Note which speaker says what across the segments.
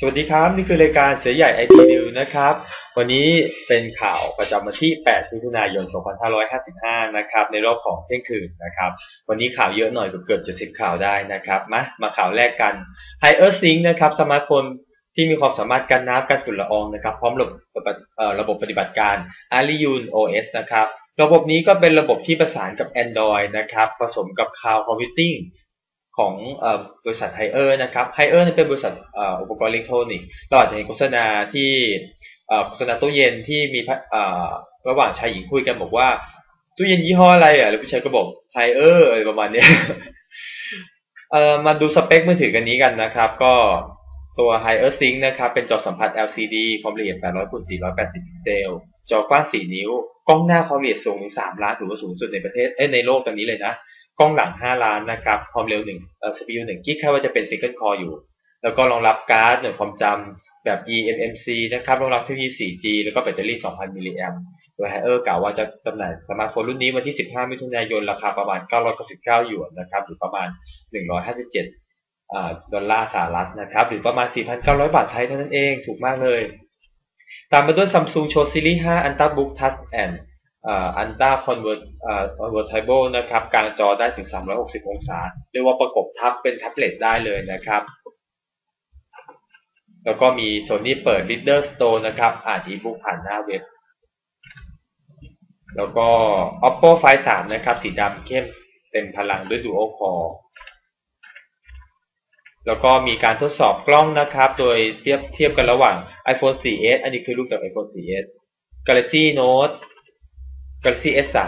Speaker 1: สวัสดีครับ นี่คือรายการเสือใหญ่ไอทีนิวนะครับ วันนี้เป็นข่าวประจำวันที่ 8 มิถุนายน 2555 นะครับ ในรอบของเที่ยงคืนนะครับ วันนี้ข่าวเยอะหน่อยเกือบจะ10ข่าวได้นะครับ มามาข่าวแรกกัน h i อ e r Sync นะครับ สมาร์ทโฟนที่มีความสามารถกันน้ำกันฝุ่นละอองนะครับ พร้อมระบบระบบปฏิบัติการ a r i u n OS นะครับ ระบบนี้ก็เป็นระบบที่ประสานกับ Android นะครับ ผสมกับ Cloud Computing ของบริษัทไฮเออร์นะครับไฮเออร์เป็นบริษัทอุปกรณ์อิเล็กทรอนิกส์เราอาจจะเห็นโฆษณาที่โฆษณาตู้เย็นที่มีระหว่างชายหญิงคุยกันบอกว่าตู้เย็นยี่ห้ออะไรอะแล้วผู้ชายก็บอกไฮเออร์อะไรประมาณนี้มาดูสเปคมือถือกันนี้กันนะครับ ก็ตัว h i อ e r Sync นะครับ เป็นจอสัมผัส LCD ความละเอียด 800คูณ480 พิกเซล จอกว้าง 4 นิ้ว กล้องหน้าความละเอียดสูงถึง 3 ล้าน ถือว่าสูงสุดในประเทศ เอ้ในโลกตอนนี้เลยนะ กล้องหลัง 5 ล้านนะครับ ความเร็ว1เอ่อ CPU 1กิกแค่ว่าจะเป็น single core อยู่ แล้วก็รองรับการ์ดหน่วยความจำแบบ eMMC นะครับรองรับเทคโนโลยี 4G แล้วก็แบตเตอรี่ 2,000 มิลลิแอมป์โดยไฮเออร์กล่าวว่าจะจำหน่ายสมาร์ทโฟนรุ่นนี้วันที่ 15 มิถุนายน ราคาประมาณ 999หยวนนะครับ หรือประมาณ 157ดอลลาร์สหรัฐนะครับ หรือประมาณ 4,900 บาทไทยเท่านั้นเอง ถูกมากเลย ตามมาด้วย Samsung โชว์ซีรีส์5 Ultrabook Touch and อันต้าคอนเวอร์คอนเวอร์ทเบิลนะครับกลางจอได้ถึง 360 องศา เรียกว่าประกบทับเป็นแท็บเล็ตได้เลยนะครับ แล้วก็มีโซนี่เปิด Reader Store นะครับ อ่านอีบุ๊กผ่านหน้าเว็บ แล้วก็ Oppo Find 3 นะครับ สีดำเข้มเต็มพลังด้วย Dual Core แล้วก็มีการทดสอบกล้องนะครับ โดยเทียบเทียบกันระหว่าง iPhone 4S อันนี้คือรูปจาก iPhone 4S Galaxy Note Galaxy S3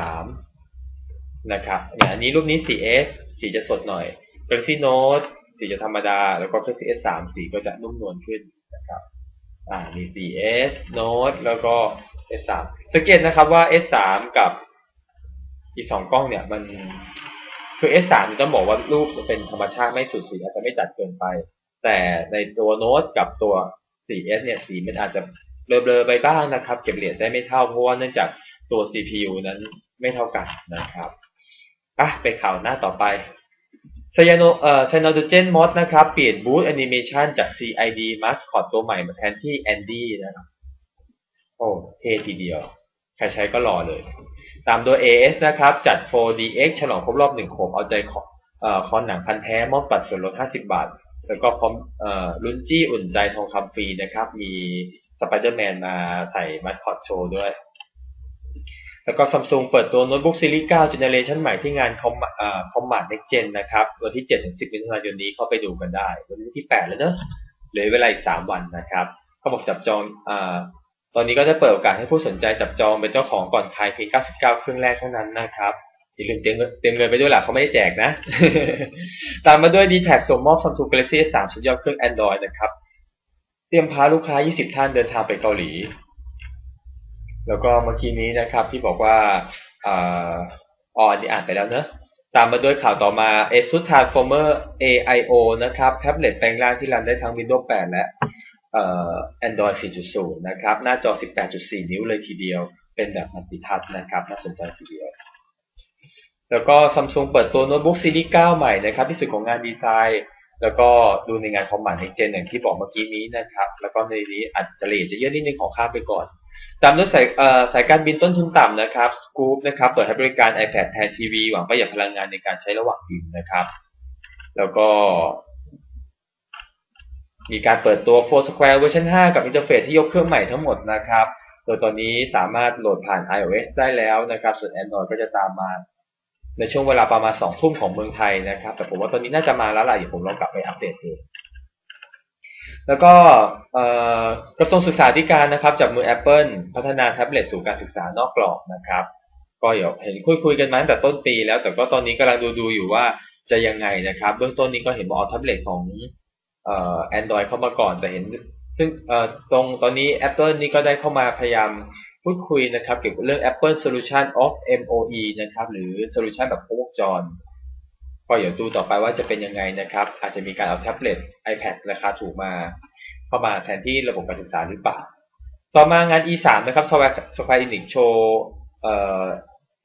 Speaker 1: นะครับอย่างอันนี้รูปนี้ 4S สีจะสดหน่อย Galaxy Note สีจะธรรมดา แล้วก็ Galaxy S3 สีก็จะนุ่มนวลขึ้นนะครับอ่ามี 4S Note แล้วก็ S3 สังเกตนะครับว่า S3 กับอีกสองกล้องเนี่ยมันคือ S3 ต้องบอกว่ารูปจะเป็นธรรมชาติไม่สุดสีอาจจะไม่จัดเกินไป แต่ในตัวโน้ตกับตัว 4S เนี่ยสีมันอาจจะเบลอๆไปบ้างนะครับ เก็บเหรียญได้ไม่เท่าเพราะว่าเนื่องจาก ตัว CPU นั้นไม่เท่ากันนะครับอะไปข่าวหน้าต่อไปไซยาโนเอ่อไซนอดูเจนมอสนะครับ เปลี่ยนบูธแอนิเมชันจาก CID มาสคอตตัวใหม่มาแทนที่แอนดี้นะครับ โอ้เท่ทีเดียว ใครใช้ก็รอเลย ตามโดย AS นะครับ จัด 4DX ฉลองครบรอบหนึ่งขวบเอาใจขอเอ่อคอนหนังพันแท้ มอบปัดส่วนลด 50 บาท แล้วก็พร้อมเอ่อลุนจี้อุ่นใจทองคำฟรีนะครับ มีสไปเดอร์แมนมาใส่มาสคอตโชว์ด้วย แล้วก็ซัมซุงเปิดตัวโน้ตบุ๊กซีรีส์9 Generation ใหม่ที่งานคอมอ่าคอมมาดเน็กเจนนะครับวันที่7ถึง10มิถุนายนนี้เข้าไปดูกันได้ วันที่ 8 แล้วเนอะเหลือเวลาอีก 3 วันนะครับเขาบอกจับจองอ่าตอนนี้ก็ได้เปิดโอกาสให้ผู้สนใจจับจองเป็นเจ้าของก่อนใครเพียง99 เครื่องแรกเท่านั้นนะครับอย่าลืมเตรียมเตรียมเงินไปด้วยหล่ะเขาไม่ได้แจกนะ ตามมาด้วย d t แทส่งมอบ Samsung Galaxy S3 สุดยอดเครื่อง Android นะครับ เตรียมพาลูกค้า 20 ท่านเดินทางไปเกาหลี แล้วก็เมื่อกี้นี้นะครับที่บอกว่าอ่าอ๋ออันนี้อ่านไปแล้วเนอะตามมาด้วยข่าวต่อมา ASUS Transformer AIO นะครับแท็บเล็ตแปลงร่างที่รันได้ทั้ง Windows 8 และเอ่อ Android 4.0 นะครับ หน้าจอ 18.4 นิ้วเลยทีเดียว เป็นแบบมัลติทัชนะครับ น่าสนใจทีเดียว แล้วก็ซัมซุงเปิดตัวโน้ตบุ๊กซีรีส์ 9 ใหม่นะครับ ที่สุดของงานดีไซน์ แล้วก็ดูในงานคอมมานด์ในเจนอย่างที่บอกเมื่อกี้นี้นะครับ แล้วก็ในนี้อาจจะเลียจะเยอะนิดนึงขอข้ามไปก่อน ตามด้วยสายสายการบินต้นทุนต่ำนะครับสกู๊ปนะครับเปิดให้บริการ iPad แทนทีวีหวังประหยัดพลังงานในการใช้ระหว่างบินนะครับ แล้วก็ มีการเปิดตัว Four Square เวอร์ชัน5 กับอินเทอร์เฟซที่ยกเครื่องใหม่ทั้งหมดนะครับ โดยตอนนี้สามารถโหลดผ่าน iOS ได้แล้วนะครับ ส่วน Android ก็จะตามมา ในช่วงเวลาประมาณ2ทุ่มของเมืองไทยนะครับ แต่ผมว่าตอนนี้น่าจะมาแล้วล่ะเดี๋ยวผมลองกลับไปอัปเดตดู แล้วก็กระทรวงศึกษาธิการนะครับจับมือ Apple พัฒนาแท็บเล็ตสู่การศึกษานอกกรอบนะครับ ก็เดี๋ยวเห็นคุยคุยกันมาตั้งแต่ต้นปีแล้ว แต่ก็ตอนนี้กำลังดูดูอยู่ว่าจะยังไงนะครับ เบื้องต้นนี้ก็เห็นว่าเอาแท็บเล็ตของเอ่อ Android เข้ามาก่อนแต่เห็น ซึ่งตรงตอนนี้ Apple นี่ก็ได้เข้ามาพยายามพูดคุยนะครับเกี่ยวกับเรื่อง Apple Solution of MOE นะครับหรือ Solution แบบครบวงจร ก็เดี๋ยวดูต่อไปว่าจะเป็นยังไงนะครับ อาจจะมีการเอาแท็บเล็ต iPad ราคาถูกมาเข้ามาแทนที่ระบบการศึกษาหรือเปล่า ต่อมางาน E3 นะครับสวายสวายอินิกโชว์เอ่อ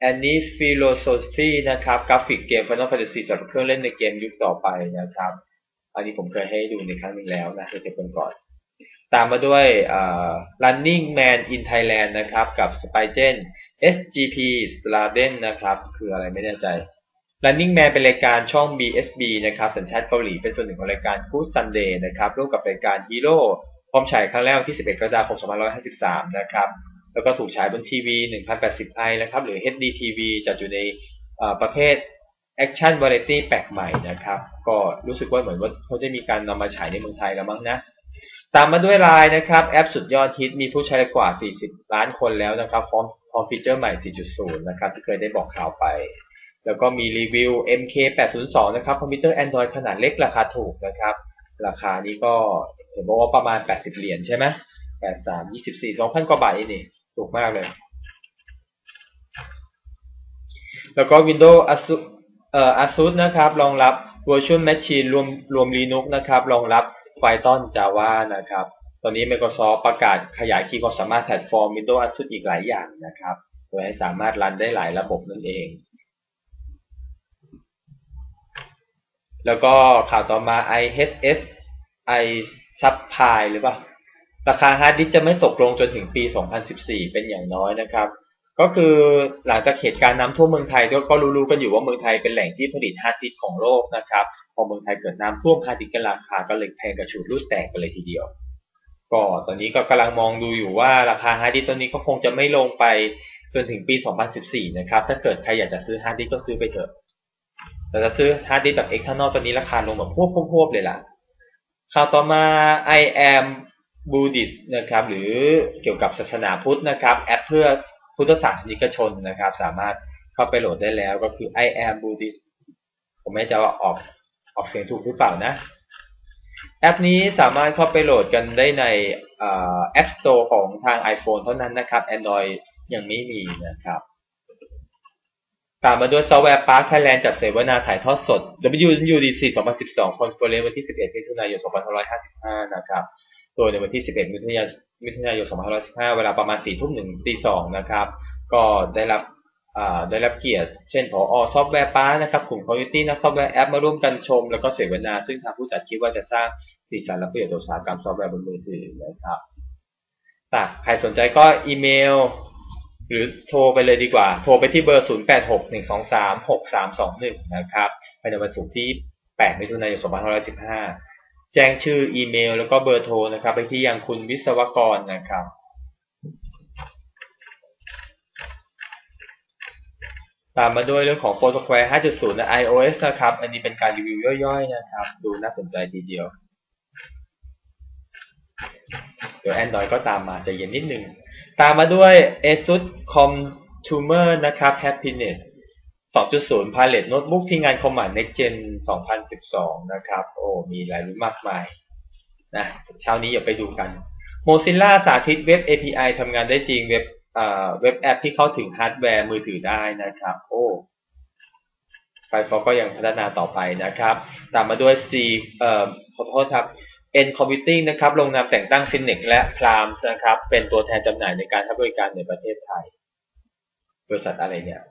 Speaker 1: Annie's Philosophy นะครับกราฟิกเกม Final Fantasy สำหรับเครื่องเล่นในเกมยุคต่อไปนะครับ อันนี้ผมเคยให้ดูในครั้งนึงแล้วนะเดี๋ยจะเป็นก่อนตามมาด้วย Running Man in Thailand นะครับ กับ s p y g e n SGP s l a d e n นะครับ คืออะไรไม่แน่ใจ Running Man เป็นรายการช่อง BSB นะครับสัญชาติเกาหลีเป็นส่วนหนึ่งของรายการ Good Sunday นะครับร่วมกับรายการ Hero พร้อมฉายครั้งแรกที่ 11 กรกฎาคม 2553 นะครับแล้วก็ถูกฉายบนทีวี 1080i นะครับหรือ HD TV จัดอยู่ในประเภทแอคชั่นวาไรตี้แปลกใหม่นะครับ ก็รู้สึกว่าเหมือนว่าเขาจะมีการนำมาฉายในเมืองไทยแล้วมั้งนะ ตามมาด้วยไลน์นะครับ แอปสุดยอดฮิตมีผู้ใช้กว่า 40 ล้านคนแล้วนะครับ พร้อมพร้อมฟีเจอร์ใหม่ 4.0 นะครับ ที่เคยได้บอกข่าวไป แล้วก็มีรีวิว MK802 นะครับคอมพิวเตอร์ Android ขนาดเล็กราคาถูกนะครับ ราคานี้ก็เห็นบอกว่าประมาณ 80 เหรียญใช่ไหม83 24 2,000 กว่าบาทนี่ถูกมากเลย แล้วก็ Windows Asus เอ่อ ASUS นะครับ รองรับ Virtual Machine รวมรวม Linux นะครับ รองรับ Python Java นะครับ ตอนนี้ Microsoft ประกาศขยายขีดความสามารถแพลตฟอร์ม Windows ASUS อีกหลายอย่างนะครับโดยให้สามารถรันได้หลายระบบนั่นเอง แล้วก็ข่าวต่อมา IHS i Supply หรือเปล่า ราคาฮาร์ดดิสจะไม่ตกลงจนถึงปี 2014 เป็นอย่างน้อยนะครับ ก็คือหลังจากเหตุการณ์น้ำท่วมเมืองไทยก็รู้ๆกันอยู่ว่าเมืองไทยเป็นแหล่งที่ผลิตฮาร์ดดิสของโลกนะครับ พอเมืองไทยเกิดน้ำท่วมฮาร์ดดิสกันราคาก็เลยแพงกระฉูดรูดแตกกันเลยทีเดียว ก็ตอนนี้ก็กำลังมองดูอยู่ว่าราคาฮาร์ดดิสตัวนี้ก็คงจะไม่ลงไปจนถึงปี 2014 นะครับ ถ้าเกิดใครอยากจะซื้อฮาร์ดดิสก็ซื้อไปเถอะ แต่จะซื้อฮาร์ดดิสแบบเอ็กซ์ทนอลตอนนี้ราคาลงแบบพวบพวบเลยล่ะข่าวต่อมา I am Buddhist นะครับ หรือเกี่ยวกับศาสนาพุทธนะครับ แอปเพื่อพุทธศาสนิกชนนะครับ สามารถเข้าไปโหลดได้แล้วก็คือ I am Buddhist ผมไม่จะว่าออกออกเสียงถูกหรือเปล่านะ แอปนี้สามารถเข้าไปโหลดกันได้ใน App Store ของทาง iPhone เท่านั้นนะครับ Android ยังไม่มีนะครับ ตามมาด้วยซอฟต์แวร์ Park Thailand จัดเสวนาถ่ายทอดสด WUDC 2012 คอนเฟอเรนซ์วันที่ 11 มิถุนายน 2555 นะครับ โดยในวันที่ 11 มิถุนายนมิถุนายน 2515เวลาประมาณ 4 ทุ่มหนึ่งตีสองนะครับ ก็ได้รับได้รับเกียรติ เช่นผอซอฟต์แวร์ป้านะครับกลุ่มคอมมิชชั่นักซอฟต์แวร์แอปมาร่วมกันชม แล้วก็เสวนา ซึ่งทางผู้จัดคิดว่าจะสร้างสีสันและประโยชน์ต่ออุตสาหกรรมซอฟต์แวร์บนมือถือนะครับใครสนใจก็อีเมล หรือโทรไปเลยดีกว่า โทรไปที่เบอร์ 0861236321 นะครับภายในวันศุกร์ที่ 8 มิถุนายน 2515 แจ้งชื่ออีเมลแล้วก็เบอร์โทรนะครับ ไปที่ยังคุณวิศวกรนะครับ ตามมาด้วยเรื่องของ Foursquare 5.0ใน iOS นะครับ อันนี้เป็นการรีวิวย่อยๆนะครับ ดูน่าสนใจทีเดียว เดี๋ยว Android ก็ตามมาจะเย็นนิดนึง ตามมาด้วย ASUS Consumer นะครับ Happiness 2.0 Palette Notebook ที่งานคอมมานด์ Next Gen 2012 นะครับ โอ้ มีรายรู้มากมายนะเช้านี้อย่าไปดูกัน Mozilla สาธิตเว็บ API ทำงานได้จริงเว็บเว็บแอปที่เข้าถึงฮาร์ดแวร์มือถือได้นะครับ โอ้ไฟฟอก็ยังพัฒนาต่อไปนะครับ ตามมาด้วย C เอ่อขอโทษครับ N Computing นะครับลงนามแต่งตั้ง f i n e x และ Prime นะครับ เป็นตัวแทนจำหน่ายในการให้บริการในประเทศไทย บริษัทอะไรเนี่ย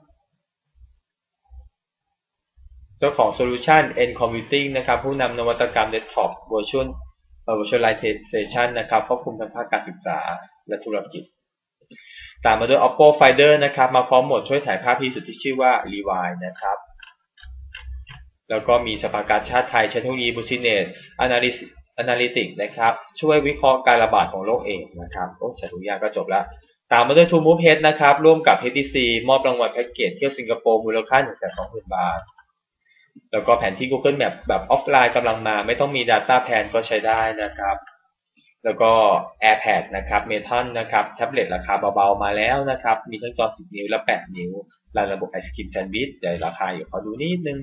Speaker 1: เจ้าของ Solution N Computing นะครับ ผู้นำนวัตกรรม Desktop Virtual Virtualization นนะครับควบคุมทางภาคการศึกษาและธุรกิจ ตามมาด้วย Oppo Finder นะครับ มาพร้อมโหมดช่วยถ่ายภาพที่สุดที่ชื่อว่า Rewind นะครับ แล้วก็มีสภากาชาติไทยใช้เทคโนโลยี Business Analytics นะครับ ช่วยวิเคราะห์การระบาดของโรคเอดนะครับโอ้ใช้ทุกอย่างก็จบแล้วตามมาด้วย True Move Head นะครับ ร่วมกับ HTC มอบรางวัลแพ็กเกจเที่ยวสิงคโปร์มูลค่า120,000 บาท แล้วก็แผนที่ Google Map แบบออฟไลน์กำลังมา ไม่ต้องมี Data Plan ก็ใช้ได้นะครับ แล้วก็ AirPad นะครับ Metal นะครับแท็บเล็ตราคาเบาๆมาแล้วนะครับ มีทั้งจอ 10 นิ้วและ 8 นิ้วรายระบบไอศครีมแซนด์วิชเดี๋ยวราคาอยู่ขอดูนิดนึง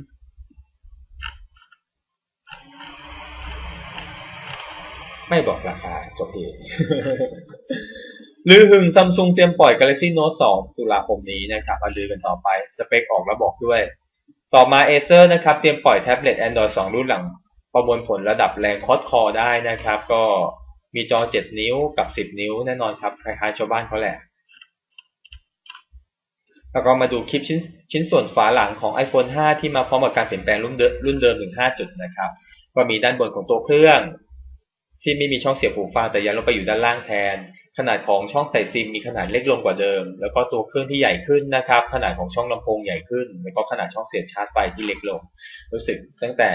Speaker 1: ไม่บอกราคาจบเองลือหึงซัมซุงเตรียมปล่อย Galaxy Note 2 ตุลาคมนี้นะครับมาลือกันต่อไป สเปคออกแล้วบอกด้วย ต่อมา Acer นะครับ เตรียมปล่อยแท็บเล็ต Android 2 รุ่นหลัง ประมวลผลระดับแรงคอสคอได้นะครับ ก็มีจอ 7 นิ้วกับ 10 นิ้วแน่นอนครับ คล้ายๆชาวบ้านเขาแหละ แล้วก็มาดูคลิปชิ้นชิ้นส่วนฝาหลังของ iPhone 5 ที่มาพร้อมกับการเปลี่ยนแปลงรุ่นเดิมรุ่นเดิมถึง5จุดนะครับ ก็มีด้านบนของตัวเครื่อง ที่ไม่มีช่องเสียบหูฟังแต่ยันลงไปอยู่ด้านล่างแทน ขนาดของช่องใส่ซิมมีขนาดเล็กลงกว่าเดิม แล้วก็ตัวเครื่องที่ใหญ่ขึ้นนะครับ ขนาดของช่องลำโพงใหญ่ขึ้น แล้วก็ขนาดช่องเสียบชาร์จไฟที่เล็กลง รู้สึกตั้งแต่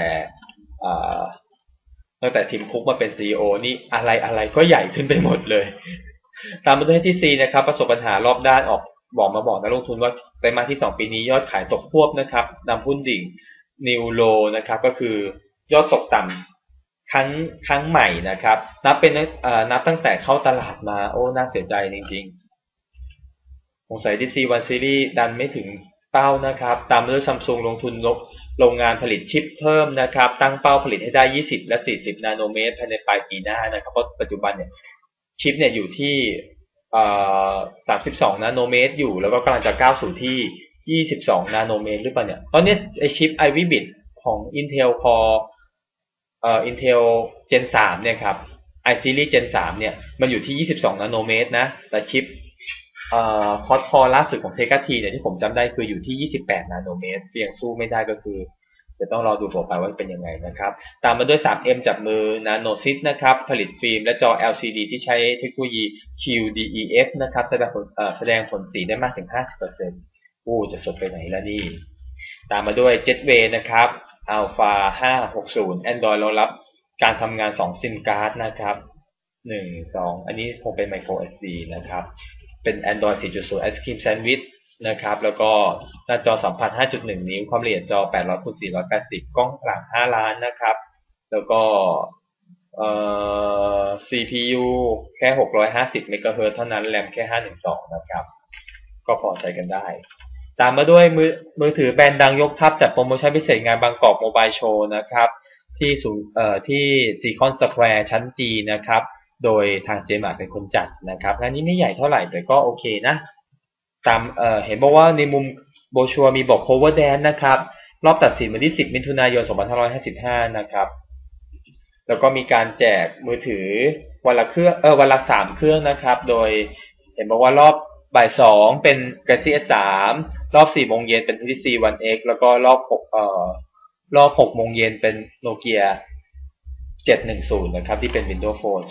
Speaker 1: ตั้งแต่ทีมคุกมาเป็นซีอนี่อะไรอะไรก็ใหญ่ขึ้นไปหมดเลย ตามมาด้วยที่ซีนะครับ ประสบปัญหารอบด้านออกบอกมาบอกนักลงทุนว่าไตรมาสที่สองปีนี้ยอดขายตกควบนะครับนำหุ้นดิ่งนิวโลนะครับ ก็คือยอดตกต่ำ ครั้งครั้งใหม่นะครับ นับเป็นนับตั้งแต่เข้าตลาดมา โอ้น่าเสียใจจริงๆสงสัยดีซีวันซีรีส์ดันไม่ถึงเป้านะครับ ตามด้วยซัมซุงลงทุนลบโรงงานผลิตชิปเพิ่มนะครับ ตั้งเป้าผลิตให้ได้ 20 และ 40 นาโนเมตรภายในปลายปีหน้านะครับ เพราะปัจจุบันเนี่ยชิปเนี่ยอยู่ที่สามสิบสองนาโนเมตรอยู่ แล้วก็กำลังจะก้าวสู่ที่ยี่สิบสองนาโนเมตรหรือเปล่าเนี่ย ตอนนี้ไอชิป Ivy Bit ของ Intel Core เอ่อ Intel Gen 3เนี่ยครับ i Series Gen 3เนี่ย มันอยู่ที่ 22 นาโนเมตรนะ แต่ชิปเอ่อคอร์สคอล่าสุดของเทกาทีเนี่ยที่ผมจำได้คืออยู่ที่ 28 นาโนเมตรเพียงสู้ไม่ได้ก็คือจะต้องรอดูต่อไปว่าเป็นยังไงนะครับ ตามมาด้วย 3M จับมือ Nanosys นะครับ ผลิตฟิล์มและจอ LCD ที่ใช้เทคโนโลยี QDEF นะครับ แสดงผลแสดงผลสีได้มากถึง 50%อู้จะสดไปไหนแล้วนี่ ตามมาด้วย Jetway นะครับ Alpha 560 Android รองรับการทำงาน 2 ซิมการ์ดนะครับ1 2 อันนี้คงเป็น micro SD นะครับ เป็น Android 4.0 Ice Cream Sandwich นะครับ แล้วก็หน้าจอสัมผัส 5.1 นิ้ว ความละเอียดจอ 800คูณ480 กล้องหลัง 5 ล้านนะครับ แล้วก็เอ่อ CPU แค่ 650 เมกะเฮิรตเท่านั้น แรมแค่ 512 นะครับ ก็พอใช้กันได้ ตามมาด้วยมือมือถือแบรนด์ดังยกทัพจัดโปรโมชั่นพิเศษงานบางกอกโมบายโชว์นะครับ ที่ศูนย์เอ่อที่ซีคอนสแควร์ชั้นจีนะครับ โดยทางเจมาเป็นคนจัดนะครับงานนี้ไม่ใหญ่เท่าไหร่แต่ก็โอเคนะ ตามเอ่อเห็นบอกว่าในมุมโบชัวมีบอก cover dance นะครับ รอบตัดสินวันที่ 10 มิถุนายน 2555 นะครับ แล้วก็มีการแจกมือถือวันละเครื่องเออวันละสามเครื่องนะครับ โดยเห็นบอกว่ารอบ บ่ายสองเป็น Galaxy S3 รอบสี่โมงเย็นเป็น HTC One X แล้วก็รอบหกเอ่อรอบหกโมงเย็นเป็นโนเกีย710นะครับ ที่เป็น Windows Phone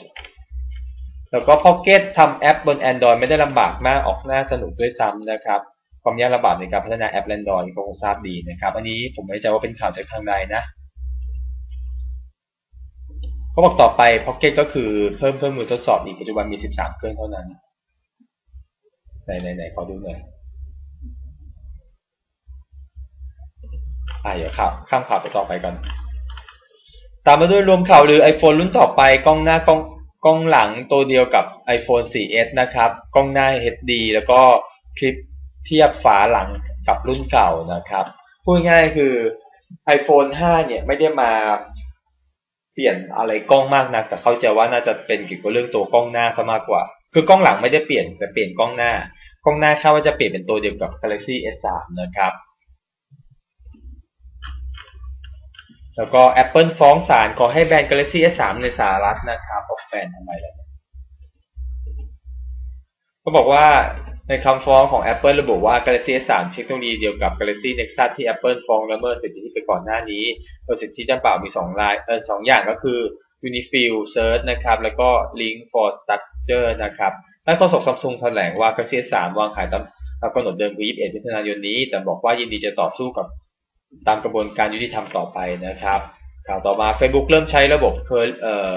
Speaker 1: แล้วก็ Pocket ทำแอปบน Android ไม่ได้ลำบากมากออกหน้าสนุกด้วยซ้ำนะครับ ความยากลำบากในการพัฒนาแอป Android ก็คงทราบดีนะครับ อันนี้ผมไม่ใจว่าเป็นข่าวจากทางใดนะเขาบอกต่อไป Pocket ก็คือเพิ่มเพิ่มมือทดสอบอีกปัจจุบันมี 13 เครื่องเท่านั้น ไหนไหนไหนขอดูหน่อยอ่าเดี๋ยวครับข้ามข่าวไปต่อไปก่อน ตามมาด้วยรวมข่าวหรือ iPhone รุ่นต่อไปกล้องหน้ากล้องกล้องหลังตัวเดียวกับ iPhone 4S นะครับ กล้องหน้า HD แล้วก็คลิปเทียบฝาหลังกับรุ่นเก่านะครับ พูดง่ายคือ iPhone 5 เนี่ยไม่ได้มาเปลี่ยนอะไรกล้องมากนะแต่เข้าใจว่าน่าจะเป็นเกี่ยวกับเรื่องตัวกล้องหน้าซะมากกว่า คือกล้องหลังไม่ได้เปลี่ยนแต่เปลี่ยนกล้องหน้า กล้องหน้าคาดว่าจะเปลี่ยนเป็นตัวเดียวกับ Galaxy S3 นะครับ แล้วก็ Apple ฟ้องศาลขอให้แบน Galaxy S3 ในสหรัฐนะครับออกแบนทำไมล่ะก็บอกว่าในคำฟ้องของ Apple ระบุว่า Galaxy S3 เทคโนโลยีเดียวกับ Galaxy Nexus ที่ Apple ฟ้องละเมิดสิทธิไปก่อนหน้านี้โดยสิทธิดังกล่าวมีสองรายเออสองอย่างก็คือ Unifill Search นะครับ แล้วก็ Link for Structure นะครับด้านโฆษกซัมซุงแถลงว่า Galaxy S3 วางขายตามกำหนดเดิมคือ 21มิถุนายนนี้ แต่บอกว่ายินดีจะต่อสู้กับตามกระบวนการยุติธรรมต่อไปนะครับ ข่าวต่อมา Facebook เริ่มใช้ระบบเคอร์เอ่อ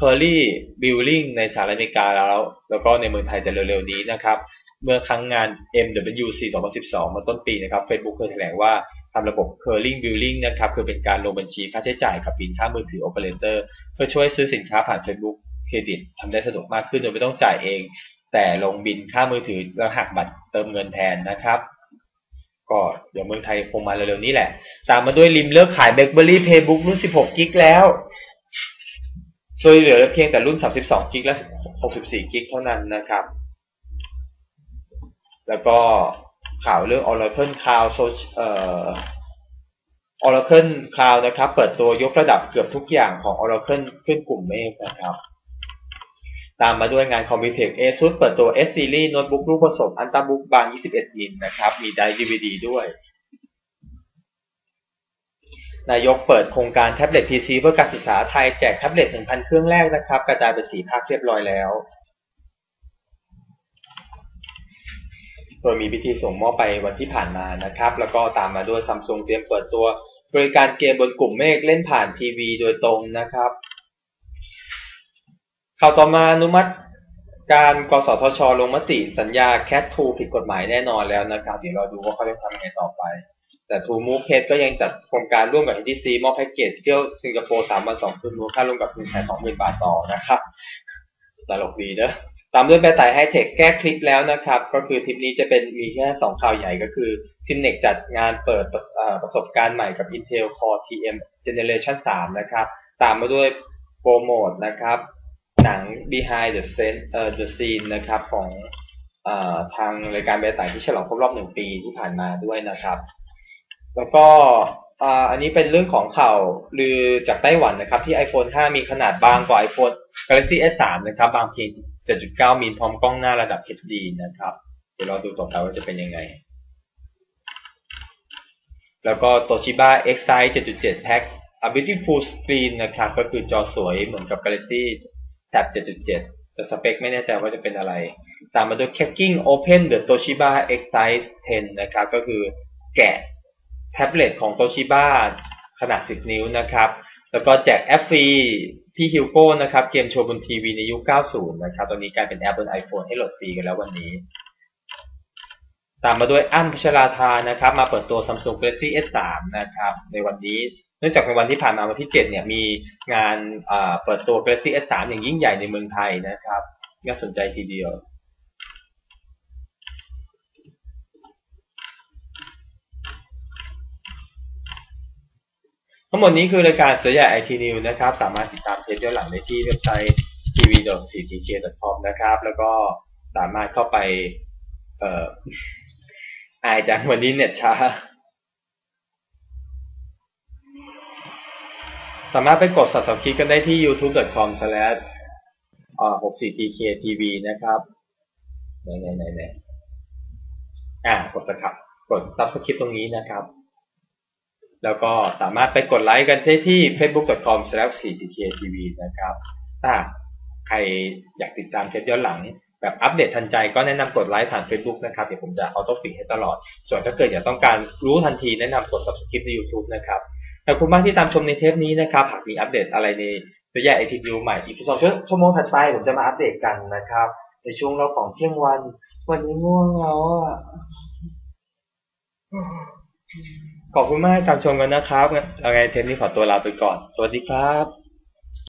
Speaker 1: Curly Billing ในสหรัฐอเมริกาแล้ว แล้วก็ในเมืองไทยจะเร็วๆนี้นะครับ เมื่อครั้งงาน MWC 2012 มาต้นปีนะครับ Facebook เคยแถลงว่าทำระบบ Curly Billing นะครับ คือเป็นการลงบัญชีค่าใช้จ่ายกับบินค่ามือถือโอเปอเรเตอร์เพื่อช่วยซื้อสินค้าผ่าน Facebook เครดิตทำได้สะดวกมากขึ้นโดยไม่ต้องจ่ายเอง แต่ลงบินค่ามือถือแล้วหักบัตรเติมเงินแทนนะครับก็เดี๋ยวเมืองไทยคงมาเร็วๆนี้แหละ ตามมาด้วยริมเลิกขายเบเกอรี่เพย์บุ๊กรุ่น 16 กิกแล้วโดยเหลือเพียงแต่รุ่น 32 กิกและ 64 กิกเท่านั้นนะครับ แล้วก็ข่าวเรื่อง Oracle Cloud เอ่อ Oracle Cloud นะครับ เปิดตัวยกระดับเกือบทุกอย่างของ Oracle ขึ้นกลุ่มเมฆนะครับ ตามมาด้วยงานคอมพิวเตอร์ ASUS เปิดตัว S Series โน้ตบุ๊กรูปผสมอันตาบุ๊กบาง 21มิลนะครับ มีไดร์ DVD ด้วย นายกเปิดโครงการแท็บเล็ต PC เพื่อการศึกษาไทยแจกแท็บเล็ต 1,000 เครื่องแรกนะครับ กระจายไปสีภาคเรียบร้อยแล้ว โดยมีพิธีส่งมอบไปวันที่ผ่านมานะครับ แล้วก็ตามมาด้วยซัมซุงเตรียมเปิดตัว บริการเกมบนกลุ่มเมฆเล่นผ่านทีวีโดยตรงนะครับ ข่าวต่อมาอนุมัติการกสทช ลงมติสัญญาแคททูผิดกฎหมายแน่นอนแล้วนะครับ เดี๋ยวเราดูว่าเขาจะทำยังไงต่อไป แต่ทูมูฟเพจก็ยังจัดโครงการร่วมกับ NTC มอบแพ็กเกจเที่ยวสิงคโปร์สามวันสองคืนมูลค่ารวมกับ1นึ่งแสนสองหมื่นบาทต่อนะครับตลกดีเนอะตามด้วยแปรไต่ไฮเทคแก้คลิปแล้วนะครับ ก็คือทริปนี้จะเป็นมีแค่สองข่าวใหญ่ก็คือทินเน็กจัดงานเปิดประสบการณ์ใหม่กับ Intel Core TM Generation 3 นะครับ ตามมาด้วยโปรโมทนะครับ หนัง Behind the Scene เอ่อ The Scene นะครับของอทางรายการแปรไต่ที่ฉลองครบรอบหนึ่งปีที่ผ่านมาด้วยนะครับ แล้วก็อันนี้เป็นเรื่องของข่าวลือจากไต้หวันนะครับ ที่ iPhone 5 มีขนาดบางกว่า iPhone Galaxy S3 นะครับ บางเพียง 7.9 มิลพร้อมกล้องหน้าระดับ HD นะครับ เดี๋ยวเราดูต่อไปว่าจะเป็นยังไง แล้วก็ Toshiba Excite 7.7 Pack A Beautiful Screen นะครับ ก็คือจอสวยเหมือนกับ Galaxy Tab 7.7 แต่สเปคไม่แน่ใจว่าจะเป็นอะไร ตามมาด้วย Cracking Open the Toshiba Excite 10 นะครับ ก็คือแกะแท็บเล็ตของ Toshiba ขนาด 10 นิ้วนะครับ แล้วก็แจกแอปฟรีที่ฮิวโก้นะครับ เกมโชว์บนทีวีในยุค 90 นะครับ ตอนนี้กลายเป็นแอปบน iPhone ให้โหลดฟรีกันแล้ววันนี้ ตามมาด้วยอ้ำพัชราธานะครับ มาเปิดตัว Samsung Galaxy S3 นะครับ ในวันนี้ นื่องจากในวันที่ผ่านมาวันที่ 7 เนี่ยมีงานเปิดตัว Galaxy S3 อย่างยิ่งใหญ่ในเมืองไทยนะครับน่าสนใจทีเดียวทั้งหมดนี้คือรายการเสือใหญ่ไอทีนิวนะครับ สามารถติดตามเทปย้อนหลังได้ที่เว็บไซต์ tv.ctk.com นะครับ แล้วก็สามารถเข้าไป เอ่ออายจังวันนี้เน็ตช้า สามารถไปกด subscribe กันได้ที่ youtube.com slash 64tktv นะครับไหนไหนไหนไหนอ่ากดสักครับกด subscribe ตรงนี้นะครับ แล้วก็สามารถไปกดไลค์กันได้ที่ facebook.com/4tktv นะครับถ้าใครอยากติดตามเทปย้อนหลังแบบอัปเดตทันใจก็แนะนำกดไลค์ผ่าน Facebook นะครับ เดี๋ยวผมจะออโต้ฟิกให้ตลอด ส่วนถ้าเกิดอยากต้องการรู้ทันทีแนะนำกด subscribe ใน YouTube นะครับ ขอบคุณมากที่ตามชมในเทปนี้นะครับ หากมีอัปเดตอะไรในตัวอย่างไอทีวิวใหม่อีกสองชั่วโมงถัดไปผมจะมาอัปเดตกันนะครับ ในช่วงรอบของเที่ยงวัน วันนี้ง่วงแล้วอะขอบคุณมากตามชมกันนะครับยังไงเทปนี้ขอตัวลาไปก่อน สวัสดีครับ